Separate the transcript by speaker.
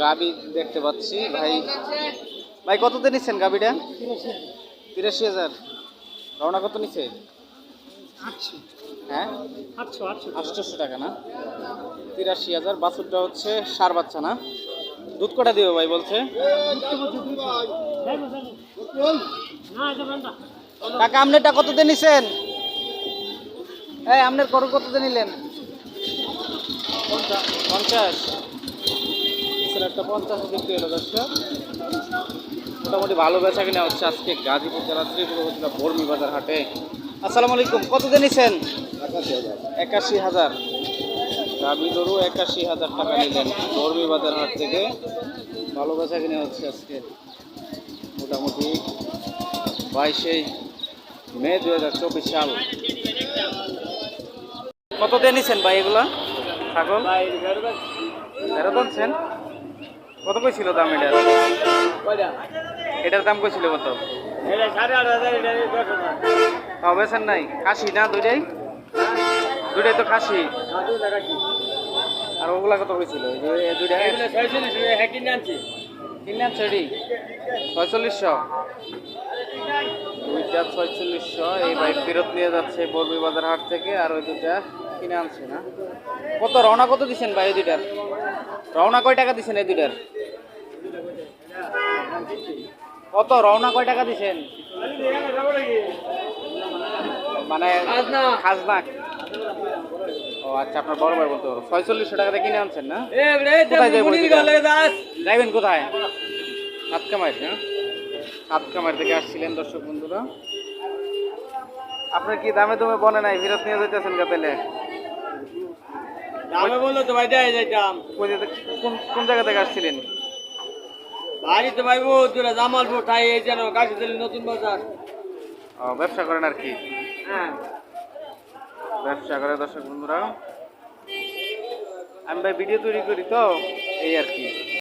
Speaker 1: গাবি দেখতে পাচ্ছি ভাই। ভাই কততে নিচ্ছেন গাবিটা? তিরাশি হাজার। রওনা কত নিচ্ছে হ্যাঁ? আটশোশো টাকা না? তিরাশি হাজার। বাছুরটা হচ্ছে সার বাচ্চা না? দুধ কটা দিবে ভাই বলছে? আমনেরটা কততে নিছেন? এই আমনের করো কততে নিলেন? পঞ্চাশ। একটা পঞ্চাশ বিক্রি হলো দর্শক। মোটামুটি ভালো বেচা কিনা হচ্ছে আজকে গাজীপুর জেলা ত্রিপুরা উপজেলা বর্মি বাজার হাটে। আসসালামু আলাইকুম কত নিছেন? একাশি হাজার। গাবি গরু একাশি হাজার টাকা নিলেন বর্মি বাজার হাট থেকে। ভালো বেচা কিনে হচ্ছে আজকে। মোটামুটি বাইশে মে দু হাজার চব্বিশ সাল। কত দিয়ে নিছেন ভাই এগুলা? ছাগল? বলছেন? কত কইছিল দাম এটার? এটার দাম কইছিল কত? বেছেন নাই। কাশি না দুইটাই? দুইটাই তো কাশি আর ওগুলা কত হয়েছিল এই যে এই দুইটা কিনলে আনছো। এটি? ছয়চল্লিশশো। দুইটা ছয়চল্লিশশো এই বাইক ফেরত নিয়ে যাচ্ছে বর্মি বাজার হাট থেকে আর ওই দুইটা কিনে আনছে না। কত রওনা কত দিচ্ছেন ভাই এই দুইটার? রওনা কয় টাকা দিচ্ছেন এই দুইটার? কত রওনা কয় টাকা দিচ্ছেন মানে খাজনা। ও আচ্ছা আপনার বড় ভাই বলতে পারো। ছয়চল্লিশশো টাকাতে কিনে আনছেন না? যাইবেন কোথায়? সাতকামার হ্যাঁ? সাতকামার থেকে আসছিলেন দর্শক বন্ধুরা। আপনার কি দামে দামে বনে নাই? ফেরত নিয়ে যেতেছেন কাতেলে
Speaker 2: দামে বলল তো ভাই দেয় যাইতাম।
Speaker 1: কোন কোন জায়গা থেকে আসছিলেন?
Speaker 2: বাড়ি তো ভাই দূরে জামালপুর ঠাই এই যেন কাশি নতুন বাজার।
Speaker 1: ও, ব্যবসা করেন আর কি?
Speaker 2: হ্যাঁ।
Speaker 1: ব্যবসা করে দর্শক বন্ধুরা। আমি ভাই ভিডিও তৈরি করি তো এই আর কি।